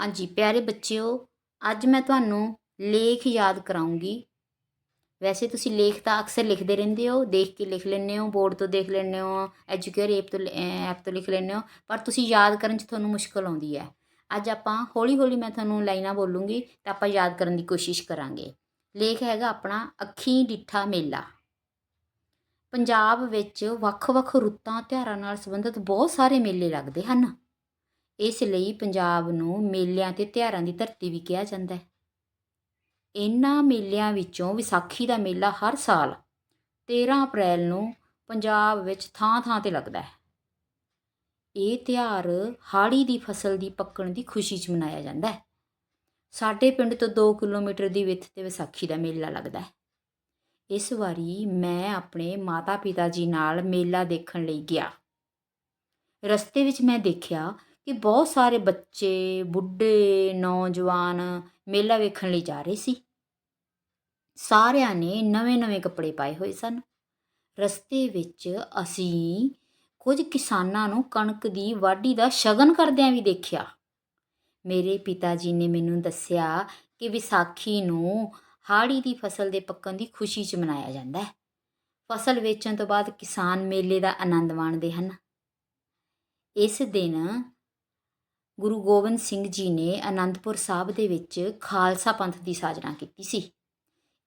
ਹਾਂਜੀ, ਪਿਆਰੇ ਬੱਚਿਓ, ਅੱਜ ਮੈਂ ਤੁਹਾਨੂੰ ਲੇਖ ਯਾਦ ਕਰਾਉਂਗੀ। ਵੈਸੇ ਤੁਸੀਂ ਲੇਖ ਤਾਂ ਅਕਸਰ ਲਿਖਦੇ ਰਹਿੰਦੇ ਹੋ, ਦੇਖ ਕੇ ਲਿਖ ਲੈਂਦੇ ਹੋ, ਬੋਰਡ ਤੋਂ ਦੇਖ ਲੈਂਦੇ ਹੋ, ਐਜੂਕੇਅਰ ਐਪ ਤੋਂ ਐਪ ਤੋਂ ਲਿਖ ਲੈਂਦੇ ਹੋ, ਪਰ ਤੁਸੀਂ ਯਾਦ ਕਰਨ 'ਚ ਤੁਹਾਨੂੰ ਮੁਸ਼ਕਲ ਆਉਂਦੀ ਹੈ। ਅੱਜ ਆਪਾਂ ਹੌਲੀ ਹੌਲੀ ਮੈਂ ਤੁਹਾਨੂੰ ਲਾਈਨਾਂ ਬੋਲੂੰਗੀ, ਤਾਂ ਆਪਾਂ ਯਾਦ ਕਰਨ ਦੀ ਕੋਸ਼ਿਸ਼ ਕਰਾਂਗੇ। ਲੇਖ ਹੈਗਾ ਆਪਣਾ ਅੱਖੀਂ ਡਿੱਠਾ ਮੇਲਾ। ਪੰਜਾਬ ਵਿੱਚ ਵੱਖ-ਵੱਖ ਰੁੱਤਾਂ, ਤਿਉਹਾਰਾਂ ਨਾਲ ਸੰਬੰਧਿਤ ਬਹੁਤ ਸਾਰੇ ਮੇਲੇ ਲੱਗਦੇ ਹਨ। ਇਸ ਲਈ ਪੰਜਾਬ ਨੂੰ ਮੇਲਿਆਂ ਤੇ ਤਿਉਹਾਰਾਂ ਦੀ ਧਰਤੀ ਵੀ ਕਿਹਾ ਜਾਂਦਾ ਹੈ। ਇਹਨਾਂ ਮੇਲਿਆਂ ਵਿੱਚੋਂ ਵਿਸਾਖੀ ਦਾ ਮੇਲਾ ਹਰ ਸਾਲ 13 ਅਪ੍ਰੈਲ ਨੂੰ ਪੰਜਾਬ ਵਿੱਚ ਥਾਂ-ਥਾਂ ਤੇ ਲੱਗਦਾ ਹੈ। ਇਹ ਤਿਉਹਾਰ ਹਾੜੀ ਦੀ ਫਸਲ ਦੀ ਪੱਕਣ ਦੀ ਖੁਸ਼ੀ 'ਚ ਮਨਾਇਆ ਜਾਂਦਾ ਹੈ। ਸਾਡੇ ਪਿੰਡ ਤੋਂ 2 ਕਿਲੋਮੀਟਰ ਦੀ ਵਿੱਥ ਤੇ ਵਿਸਾਖੀ ਦਾ ਮੇਲਾ ਲੱਗਦਾ ਹੈ। ਇਸ ਵਾਰੀ ਮੈਂ ਆਪਣੇ ਮਾਤਾ-ਪਿਤਾ ਜੀ ਨਾਲ ਮੇਲਾ ਦੇਖਣ ਲਈ ਗਿਆ। ਰਸਤੇ ਵਿੱਚ ਮੈਂ ਦੇਖਿਆ ਕਿ ਬਹੁਤ ਸਾਰੇ ਬੱਚੇ, ਬੁੱਢੇ, ਨੌਜਵਾਨ ਮੇਲਾ ਵੇਖਣ ਲਈ ਜਾ ਰਹੇ ਸੀ। ਸਾਰਿਆਂ ਨੇ ਨਵੇਂ-ਨਵੇਂ ਕੱਪੜੇ ਪਾਏ ਹੋਏ ਸਨ। ਰਸਤੇ ਵਿੱਚ ਅਸੀਂ ਕੁਝ ਕਿਸਾਨਾਂ ਨੂੰ ਕਣਕ ਦੀ ਵਾਢੀ ਦਾ ਸ਼ਗਨ ਕਰਦਿਆਂ ਵੀ ਦੇਖਿਆ। ਮੇਰੇ ਪਿਤਾ ਜੀ ਨੇ ਮੈਨੂੰ ਦੱਸਿਆ ਕਿ ਵਿਸਾਖੀ ਨੂੰ ਹਾੜੀ ਦੀ ਫਸਲ ਦੇ ਪੱਕਣ ਦੀ ਖੁਸ਼ੀ 'ਚ ਮਨਾਇਆ ਜਾਂਦਾ ਹੈ। ਫਸਲ ਵੇਚਣ ਤੋਂ ਬਾਅਦ ਕਿਸਾਨ ਮੇਲੇ ਦਾ ਆਨੰਦ ਮਾਣਦੇ ਹਨ। ਇਸ ਦਿਨ ਗੁਰੂ ਗੋਬਿੰਦ ਸਿੰਘ ਜੀ ਨੇ ਅਨੰਦਪੁਰ ਸਾਹਿਬ ਦੇ ਵਿੱਚ ਖਾਲਸਾ ਪੰਥ ਦੀ ਸਾਜਨਾ ਕੀਤੀ ਸੀ।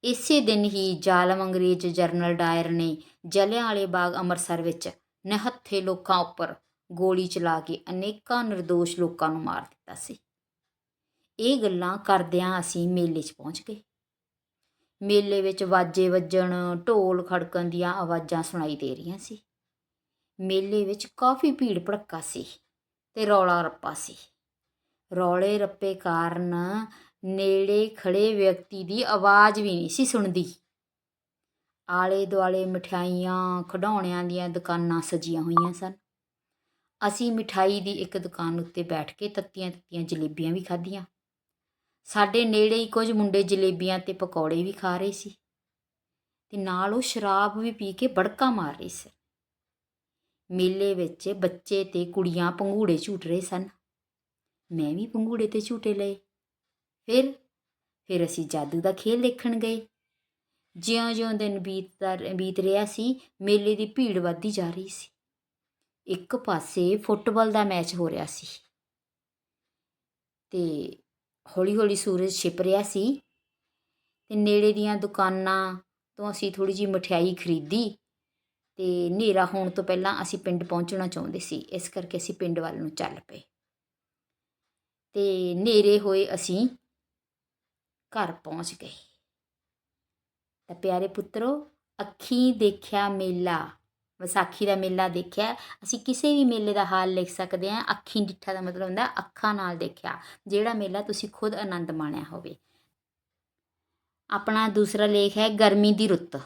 ਇਸੇ ਦਿਨ ਹੀ ਜ਼ਾਲਮ ਅੰਗਰੇਜ਼ ਜਰਨਲ ਡਾਇਰ ਨੇ ਜਲਿਆਂਵਾਲੇ ਬਾਗ ਅੰਮ੍ਰਿਤਸਰ ਵਿੱਚ ਨਿਹੱਥੇ ਲੋਕਾਂ ਉੱਪਰ ਗੋਲੀ ਚਲਾ ਕੇ ਅਨੇਕਾਂ નિર્ਦੋਸ਼ ਲੋਕਾਂ ਨੂੰ ਮਾਰ ਦਿੱਤਾ ਸੀ। ਇਹ ਗੱਲਾਂ ਕਰਦਿਆਂ ਅਸੀਂ ਮੇਲੇ 'ਚ ਪਹੁੰਚ ਗਏ। ਮੇਲੇ ਵਿੱਚ ਵਾਜੇ ਵੱਜਣ, ਢੋਲ ਖੜਕਣ ਦੀਆਂ ਆਵਾਜ਼ਾਂ ਸੁਣਾਈ ਦੇ ਰਹੀਆਂ ਸੀ। ਮੇਲੇ ਵਿੱਚ ਕਾਫੀ ਭੀੜ ਭੜੱਕਾ ਸੀ। ਤੇ ਰੌਲਾ ਰੱਪਾ ਸੀ। ਰੌਲੇ ਰੱਪੇ ਕਾਰਨ ਨੇੜੇ ਖੜੇ ਵਿਅਕਤੀ ਦੀ ਆਵਾਜ਼ ਵੀ ਨਹੀਂ ਸੀ ਸੁਣਦੀ। ਆਲੇ ਦੁਆਲੇ ਮਠਿਆਈਆਂ ਖਿਡੌਣਿਆਂ ਦੀਆਂ ਦੁਕਾਨਾਂ ਸਜੀਆਂ ਹੋਈਆਂ ਸਨ। ਅਸੀਂ ਮਿਠਾਈ ਦੀ ਇੱਕ ਦੁਕਾਨ ਉੱਤੇ ਬੈਠ ਕੇ ਤੱਤੀਆਂ ਤੱਤੀਆਂ ਜਲੇਬੀਆਂ ਵੀ ਖਾਧੀਆਂ। ਸਾਡੇ ਨੇੜੇ ਹੀ ਕੁਝ ਮੁੰਡੇ ਜਲੇਬੀਆਂ ਤੇ ਪਕੌੜੇ ਵੀ ਖਾ ਰਹੇ ਸੀ। ਤੇ ਨਾਲ ਉਹ ਸ਼ਰਾਬ ਵੀ ਪੀ ਕੇ ਬੜਕਾ ਮਾਰ ਰਹੇ ਸੀ। ਮੇਲੇ ਵਿੱਚ ਬੱਚੇ ਤੇ ਕੁੜੀਆਂ ਪੰਘੂੜੇ ਝੂਟ ਰਹੇ ਸਨ। ਮੈਂ ਵੀ ਪੰਘੂੜੇ ਤੇ ਝੂਟੇ ਲਏ। ਫਿਰ ਫਿਰ ਅਸੀਂ ਜਾਦੂ ਦਾ ਖੇਲ ਦੇਖਣ ਗਏ। ਜਿਉਂ-ਜਿਉਂ ਦਿਨ ਬੀਤਦਾ, ਬੀਤ ਰਿਹਾ ਸੀ, ਮੇਲੇ ਦੀ ਭੀੜ ਵੱਧਦੀ ਜਾ ਰਹੀ ਸੀ। ਇੱਕ ਪਾਸੇ ਫੁੱਟਬਾਲ ਦਾ ਮੈਚ ਹੋ ਰਿਹਾ ਸੀ। ਤੇ ਹੌਲੀ-ਹੌਲੀ ਸੂਰਜ ਛਿਪ ਰਿਹਾ ਸੀ। ਤੇ ਨੇੜੇ ਦੀਆਂ ਦੁਕਾਨਾਂ ਤੋਂ ਅਸੀਂ ਥੋੜੀ ਜੀ ਮਠਿਆਈ ਖਰੀਦੀ। ਅਤੇ ਹਨੇਰਾ ਹੋਣ ਤੋਂ ਪਹਿਲਾਂ ਅਸੀਂ ਪਿੰਡ ਪਹੁੰਚਣਾ ਚਾਹੁੰਦੇ ਸੀ, ਇਸ ਕਰਕੇ ਅਸੀਂ ਪਿੰਡ ਵੱਲ ਨੂੰ ਚੱਲ ਪਏ। ਤੇ ਹਨੇਰੇ ਹੋਏ ਅਸੀਂ ਘਰ ਪਹੁੰਚ ਗਏ। ਤਾਂ ਪਿਆਰੇ ਪੁੱਤਰੋ, ਅੱਖੀਂ ਦੇਖਿਆ ਮੇਲਾ, ਵਿਸਾਖੀ ਦਾ ਮੇਲਾ ਦੇਖਿਆ, ਅਸੀਂ ਕਿਸੇ ਵੀ ਮੇਲੇ ਦਾ ਹਾਲ ਲਿਖ ਸਕਦੇ ਹਾਂ, ਅੱਖੀਂ ਡਿੱਠਾ ਦਾ ਮਤਲਬ ਹੁੰਦਾ ਅੱਖਾਂ ਨਾਲ ਦੇਖਿਆ, ਜਿਹੜਾ ਮੇਲਾ ਤੁਸੀਂ ਖੁਦ ਆਨੰਦ ਮਾਣਿਆ ਹੋਵੇ। ਆਪਣਾ ਦੂਸਰਾ ਲੇਖ ਹੈ, ਗਰਮੀ ਦੀ ਰੁੱਤ।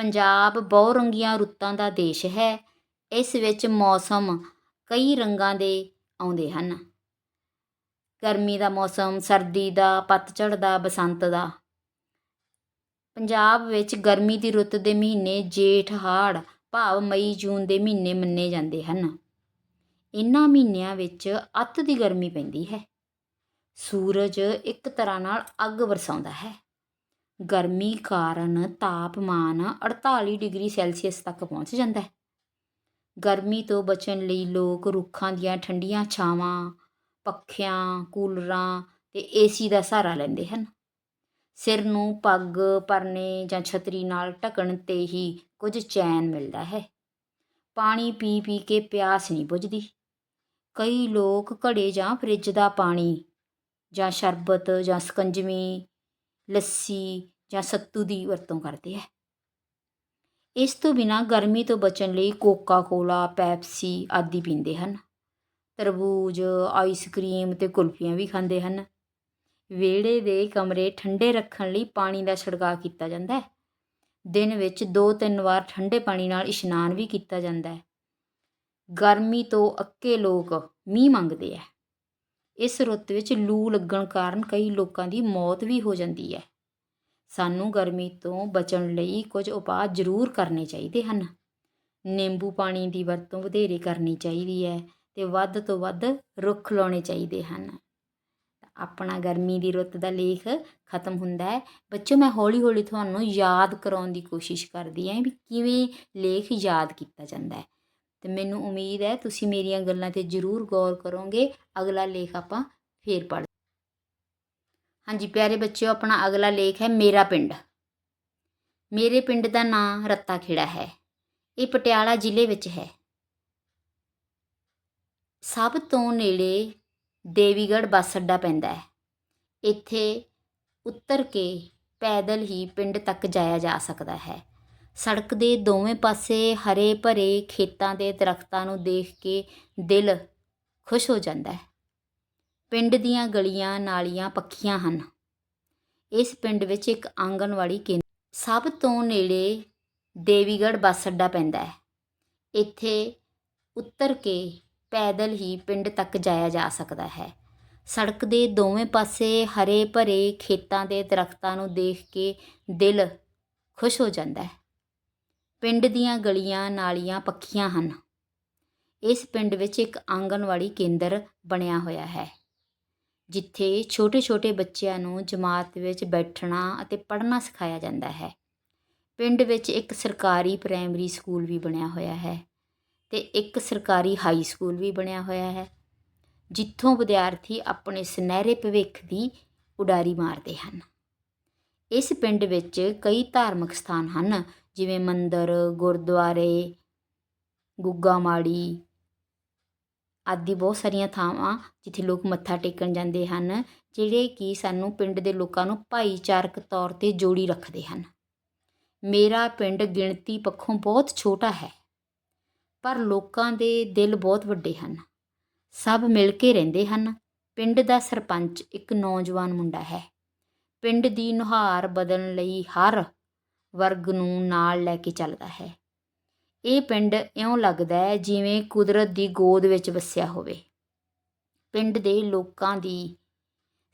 ਪੰਜਾਬ ਬਹੁ ਰੰਗੀਆਂ ਰੁੱਤਾਂ ਦਾ ਦੇਸ਼ ਹੈ। ਇਸ ਵਿੱਚ ਮੌਸਮ ਕਈ ਰੰਗਾਂ ਦੇ ਆਉਂਦੇ ਹਨ। ਗਰਮੀ ਦਾ ਮੌਸਮ, ਸਰਦੀ ਦਾ ਪਤਝੜ ਦਾ, ਬਸੰਤ ਦਾ। ਪੰਜਾਬ ਵਿੱਚ ਗਰਮੀ ਦੀ ਰੁੱਤ ਦੇ ਮਹੀਨੇ ਜੇਠ, ਹਾੜ, ਭਾਵ ਮਈ, ਜੂਨ ਦੇ ਮਹੀਨੇ ਮੰਨੇ ਜਾਂਦੇ ਹਨ। ਇਨ੍ਹਾਂ ਮਹੀਨਿਆਂ ਵਿੱਚ ਅੱਤ ਦੀ ਗਰਮੀ ਪੈਂਦੀ ਹੈ। ਸੂਰਜ ਇੱਕ ਤਰ੍ਹਾਂ ਨਾਲ ਅੱਗ ਵਰਸਾਉਂਦਾ ਹੈ। ਗਰਮੀ ਕਾਰਨ ਤਾਪਮਾਨ 48 ਡਿਗਰੀ ਸੈਲਸੀਅਸ ਤੱਕ ਪਹੁੰਚ ਜਾਂਦਾ ਹੈ। ਗਰਮੀ ਤੋਂ ਬਚਣ ਲਈ ਲੋਕ ਰੁੱਖਾਂ ਦੀਆਂ ਠੰਡੀਆਂ ਛਾਵਾਂ, ਪੱਖਿਆਂ, ਕੂਲਰਾਂ ਤੇ ਏਸੀ ਦਾ ਸਹਾਰਾ ਲੈਂਦੇ ਹਨ। ਸਿਰ ਨੂੰ ਪੱਗ ਪਰਨੇ ਜਾਂ ਛਤਰੀ ਨਾਲ ਢਕਣ ਤੇ ਹੀ ਕੁਝ ਚੈਨ ਮਿਲਦਾ ਹੈ। ਪਾਣੀ ਪੀ ਪੀ ਕੇ ਪਿਆਸ ਨਹੀਂ ਬੁਝਦੀ। ਕਈ ਲੋਕ ਘੜੇ ਜਾਂ ਫਰਿੱਜ ਦਾ ਪਾਣੀ ਜਾਂ ਸ਼ਰਬਤ ਜਾਂ ਸਕੰਜਵੀ ਲੱਸੀ ਜਾਂ ਸੱਤੂ ਦੀ ਵਰਤੋਂ ਕਰਦੇ ਹੈ ਇਸ ਤੋਂ ਬਿਨਾ ਗਰਮੀ ਤੋਂ ਬਚਣ ਲਈ ਕੋਕਾ ਕੋਲਾ ਪੈਪਸੀ ਆਦਿ ਪੀਂਦੇ ਹਨ। ਤਰਬੂਜ ਆਈਸਕ੍ਰੀਮ ਤੇ ਕੁਲਫੀਆਂ ਵੀ ਖਾਂਦੇ ਹਨ। ਵਿਹੜੇ ਦੇ ਕਮਰੇ ਠੰਡੇ ਰੱਖਣ ਲਈ ਪਾਣੀ ਦਾ ਛਿੜਕਾਅ ਕੀਤਾ ਜਾਂਦਾ ਹੈ। ਦਿਨ ਵਿੱਚ 2-3 ਵਾਰ ਠੰਡੇ ਪਾਣੀ ਨਾਲ ਇਸ਼ਨਾਨ ਵੀ ਕੀਤਾ ਜਾਂਦਾ ਹੈ। ਗਰਮੀ ਤੋਂ ਅੱਕੇ ਲੋਕ ਮੀਂਹ ਮੰਗਦੇ ਹੈ ਇਸ ਰੁੱਤ ਵਿੱਚ ਲੂ ਲੱਗਣ ਕਾਰਨ ਕਈ ਲੋਕਾਂ ਦੀ ਮੌਤ ਵੀ ਹੋ ਜਾਂਦੀ ਹੈ। ਸਾਨੂੰ ਗਰਮੀ ਤੋਂ ਬਚਣ ਲਈ ਕੁਝ ਉਪਾਅ ਜ਼ਰੂਰ ਕਰਨੇ ਚਾਹੀਦੇ ਹਨ। ਨਿੰਬੂ ਪਾਣੀ ਦੀ ਵਰਤੋਂ ਵਧੇਰੇ ਕਰਨੀ ਚਾਹੀਦੀ ਹੈ ਤੇ ਵੱਧ ਤੋਂ ਵੱਧ ਰੁੱਖ ਲਾਉਣੇ ਚਾਹੀਦੇ ਹਨ। ਆਪਣਾ ਗਰਮੀ ਦੀ ਰੁੱਤ ਦਾ ਲੇਖ ਖਤਮ ਹੁੰਦਾ ਹੈ। ਬੱਚੋ ਮੈਂ ਹੌਲੀ ਹੌਲੀ ਤੁਹਾਨੂੰ ਯਾਦ ਕਰਾਉਣ ਦੀ ਕੋਸ਼ਿਸ਼ ਕਰਦੀ ਹਾਂ ਵੀ ਕਿਵੇਂ ਲੇਖ ਯਾਦ ਕੀਤਾ ਜਾਂਦਾ ਹੈ। ਤੇ ਮੈਨੂੰ ਉਮੀਦ ਹੈ ਤੁਸੀਂ ਮੇਰੀਆਂ ਗੱਲਾਂ ਤੇ ਜ਼ਰੂਰ ਗੌਰ ਕਰੋਗੇ। ਅਗਲਾ ਲੇਖ ਆਪਾਂ ਫੇਰ ਪੜ੍ਹ ਹਾਂਜੀ, ਪਿਆਰੇ ਬੱਚਿਓ, ਆਪਣਾ ਅਗਲਾ ਲੇਖ ਹੈ ਮੇਰਾ ਪਿੰਡ। ਮੇਰੇ ਪਿੰਡ ਦਾ ਨਾਂ ਰੱਤਾ ਖੇੜਾ ਹੈ। ਇਹ ਪਟਿਆਲਾ ਜ਼ਿਲ੍ਹੇ ਵਿੱਚ ਹੈ। ਸਭ ਤੋਂ ਨੇੜੇ ਦੇਵੀਗੜ੍ਹ ਬੱਸ ਅੱਡਾ ਪੈਂਦਾ ਹੈ। ਇੱਥੇ ਉੱਤਰ ਕੇ ਪੈਦਲ ਹੀ ਪਿੰਡ ਤੱਕ ਜਾਇਆ ਜਾ ਸਕਦਾ ਹੈ। ਸੜਕ ਦੇ ਦੋਵੇਂ ਪਾਸੇ ਹਰੇ ਭਰੇ ਖੇਤਾਂ ਦੇ ਦਰਖਤਾਂ ਨੂੰ ਦੇਖ ਕੇ ਦਿਲ ਖੁਸ਼ ਹੋ ਜਾਂਦਾ ਹੈ। ਪਿੰਡ ਦੀਆਂ ਗਲੀਆਂ ਨਾਲੀਆਂ ਪੱਕੀਆਂ ਹਨ। ਇਸ ਪਿੰਡ ਵਿੱਚ ਇੱਕ ਆਂਗਣਵਾੜੀ ਕੇਂਦਰ ਸਭ ਤੋਂ ਨੇੜੇ ਦੇਵੀਗੜ੍ਹ ਬੱਸ ਅੱਡਾ ਪੈਂਦਾ ਹੈ। ਇੱਥੇ ਉਤਰ ਕੇ ਪੈਦਲ ਹੀ ਪਿੰਡ ਤੱਕ ਜਾਇਆ ਜਾ ਸਕਦਾ ਹੈ। ਸੜਕ ਦੇ ਦੋਵੇਂ ਪਾਸੇ ਹਰੇ ਭਰੇ ਖੇਤਾਂ ਦੇ ਦਰਖਤਾਂ ਨੂੰ ਦੇਖ ਕੇ ਦਿਲ ਖੁਸ਼ ਹੋ ਜਾਂਦਾ ਹੈ। ਪਿੰਡ ਦੀਆਂ ਗਲੀਆਂ ਨਾਲੀਆਂ ਪੱਕੀਆਂ ਹਨ। ਇਸ ਪਿੰਡ ਵਿੱਚ ਇੱਕ ਆਂਗਣਵਾੜੀ ਕੇਂਦਰ ਬਣਿਆ ਹੋਇਆ ਹੈ, ਜਿੱਥੇ ਛੋਟੇ-ਛੋਟੇ ਬੱਚਿਆਂ ਨੂੰ ਜਮਾਤ ਵਿੱਚ ਬੈਠਣਾ ਅਤੇ ਪੜ੍ਹਨਾ ਸਿਖਾਇਆ ਜਾਂਦਾ ਹੈ। ਪਿੰਡ ਵਿੱਚ ਇੱਕ ਸਰਕਾਰੀ ਪ੍ਰਾਇਮਰੀ ਸਕੂਲ ਵੀ ਬਣਿਆ ਹੋਇਆ ਹੈ ਤੇ ਇੱਕ ਸਰਕਾਰੀ ਹਾਈ ਸਕੂਲ ਵੀ ਬਣਿਆ ਹੋਇਆ ਹੈ, ਜਿੱਥੋਂ ਵਿਦਿਆਰਥੀ ਆਪਣੇ ਸੁਨਹਿਰੇ ਭਵਿੱਖ ਦੀ ਉਡਾਰੀ ਮਾਰਦੇ ਹਨ। ਇਸ ਪਿੰਡ ਵਿੱਚ ਕਈ ਧਾਰਮਿਕ ਸਥਾਨ ਹਨ ਜਿਵੇਂ ਮੰਦਰ, ਗੁਰਦੁਆਰੇ ਗੁੱਗਾ ਮਾੜੀ ਆਦਿ ਬਹੁਤ ਸਾਰੀਆਂ ਥਾਵਾਂ ਜਿੱਥੇ ਲੋਕ ਮੱਥਾ ਟੇਕਣ ਜਾਂਦੇ ਹਨ, ਜਿਹੜੇ ਕਿ ਸਾਨੂੰ ਪਿੰਡ ਦੇ ਲੋਕਾਂ ਨੂੰ ਭਾਈਚਾਰਕ ਤੌਰ ਤੇ ਜੋੜੀ ਰੱਖਦੇ ਹਨ। ਮੇਰਾ ਪਿੰਡ ਗਿਣਤੀ ਪੱਖੋਂ ਬਹੁਤ ਛੋਟਾ ਹੈ, ਪਰ ਲੋਕਾਂ ਦੇ ਦਿਲ ਬਹੁਤ ਵੱਡੇ ਹਨ। ਸਭ ਮਿਲ ਕੇ ਰਹਿੰਦੇ ਹਨ। ਪਿੰਡ ਦਾ ਸਰਪੰਚ ਇੱਕ ਨੌਜਵਾਨ ਮੁੰਡਾ ਹੈ। ਪਿੰਡ ਦੀ ਨੁਹਾਰ ਬਦਲਣ ਲਈ ਹਰ ਵਰਗ ਨੂੰ ਨਾਲ ਲੈ ਕੇ ਚੱਲਦਾ ਹੈ। ਇਹ ਪਿੰਡ ਇਉਂ ਲੱਗਦਾ ਹੈ ਜਿਵੇਂ ਕੁਦਰਤ ਦੀ ਗੋਦ ਵਿੱਚ ਵਸਿਆ ਹੋਵੇ। ਪਿੰਡ ਦੇ ਲੋਕਾਂ ਦੀ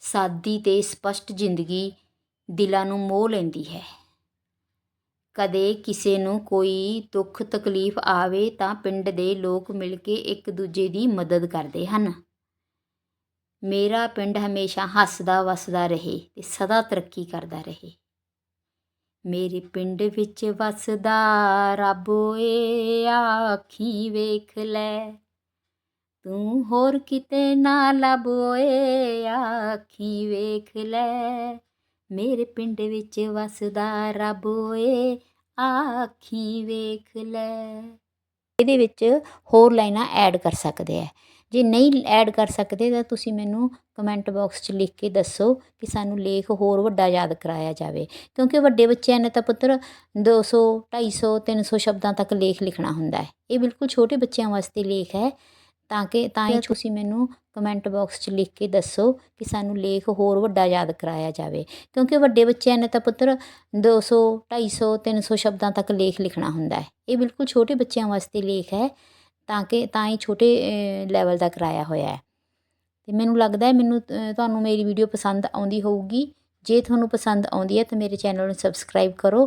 ਸਾਦੀ ਤੇ ਸਪਸ਼ਟ ਜ਼ਿੰਦਗੀ ਦਿਲਾਂ ਨੂੰ ਮੋਹ ਲੈਂਦੀ ਹੈ। ਕਦੇ ਕਿਸੇ ਨੂੰ ਕੋਈ ਦੁੱਖ ਤਕਲੀਫ ਆਵੇ ਤਾਂ ਪਿੰਡ ਦੇ ਲੋਕ ਮਿਲ ਕੇ ਇੱਕ ਦੂਜੇ ਦੀ ਮਦਦ ਕਰਦੇ ਹਨ। ਮੇਰਾ ਪਿੰਡ ਹਮੇਸ਼ਾ ਹੱਸਦਾ ਵਸਦਾ ਰਹੇ ਤੇ ਸਦਾ ਤਰੱਕੀ ਕਰਦਾ ਰਹੇ। ਮੇਰੇ ਪਿੰਡ ਵਿੱਚ ਵਸਦਾ ਰੱਬ ਓਏ ਆਖੀ ਵੇਖ ਲੈ। ਤੂੰ ਹੋਰ ਕਿਤੇ ਨਾ ਲੱਭ ਓਏ ਆਖੀ ਵੇਖ ਲੈ। ਮੇਰੇ ਪਿੰਡ ਵਿੱਚ ਵਸਦਾ ਰੱਬ ਓਏ ਆਖੀ ਵੇਖ ਲੈ। ਇਹਦੇ ਵਿੱਚ ਹੋਰ ਲਾਈਨਾਂ ਐਡ ਕਰ ਸਕਦੇ ਹੈ ਜੇ ਨਹੀਂ ਐਡ ਕਰ ਸਕਦੇ ਤਾਂ ਤੁਸੀਂ ਮੈਨੂੰ ਕਮੈਂਟ ਬਾਕਸ 'ਚ ਲਿਖ ਕੇ ਦੱਸੋ ਕਿ ਸਾਨੂੰ ਲੇਖ ਹੋਰ ਵੱਡਾ ਯਾਦ ਕਰਾਇਆ ਜਾਵੇ। ਕਿਉਂਕਿ ਵੱਡੇ ਬੱਚਿਆਂ ਨੇ ਤਾਂ ਪੁੱਤਰ ਦੋ ਸੌ, ਢਾਈ ਸੌ, ਤਿੰਨ ਸੌ ਸ਼ਬਦਾਂ ਤੱਕ ਲੇਖ ਲਿਖਣਾ ਹੁੰਦਾ ਹੈ। ਇਹ ਬਿਲਕੁਲ ਛੋਟੇ ਬੱਚਿਆਂ ਵਾਸਤੇ ਲੇਖ ਹੈ। ਤਾਂ ਕਿ ਤਾਂ ਹੀ ਤੁਸੀਂ ਮੈਨੂੰ ਕਮੈਂਟ ਬਾਕਸ 'ਚ ਲਿਖ ਕੇ ਦੱਸੋ ਕਿ ਸਾਨੂੰ ਲੇਖ ਹੋਰ ਵੱਡਾ ਯਾਦ ਕਰਾਇਆ ਜਾਵੇ। ਕਿਉਂਕਿ ਵੱਡੇ ਬੱਚਿਆਂ ਨੇ ਤਾਂ ਪੁੱਤਰ 200 250 300 ਸ਼ਬਦਾਂ ਤੱਕ ਲੇਖ ਲਿਖਣਾ ਹੁੰਦਾ ਹੈ। ਇਹ ਬਿਲਕੁਲ ਛੋਟੇ ਬੱਚਿਆਂ ਵਾਸਤੇ ਲੇਖ ਹੈ ਤਾਂ ਕਿ ਤਾਂ ਹੀ ਛੋਟੇ ਲੈਵਲ ਦਾ ਕਰਾਇਆ ਹੋਇਆ ਹੈ। ਤੇ ਮੈਨੂੰ ਲੱਗਦਾ ਹੈ ਮੈਨੂੰ ਤੁਹਾਨੂੰ ਮੇਰੀ ਵੀਡੀਓ ਪਸੰਦ ਆਉਂਦੀ ਹੋਊਗੀ। ਜੇ ਤੁਹਾਨੂੰ ਪਸੰਦ ਆਉਂਦੀ ਹੈ ਤਾਂ ਮੇਰੇ ਚੈਨਲ ਨੂੰ ਸਬਸਕ੍ਰਾਈਬ ਕਰੋ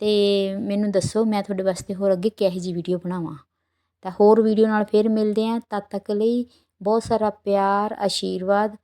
ਤੇ ਮੈਨੂੰ ਦੱਸੋ ਮੈਂ ਤੁਹਾਡੇ ਵਾਸਤੇ ਹੋਰ ਅੱਗੇ ਕਿਹੋ ਜਿਹੀ ਵੀਡੀਓ ਬਣਾਵਾਂ। ਤਾਂ ਹੋਰ ਵੀਡੀਓ ਨਾਲ ਫਿਰ ਮਿਲਦੇ ਹਾਂ। ਤਦ ਤੱਕ ਲਈ ਬਹੁਤ ਸਾਰਾ ਪਿਆਰ ਆਸ਼ੀਰਵਾਦ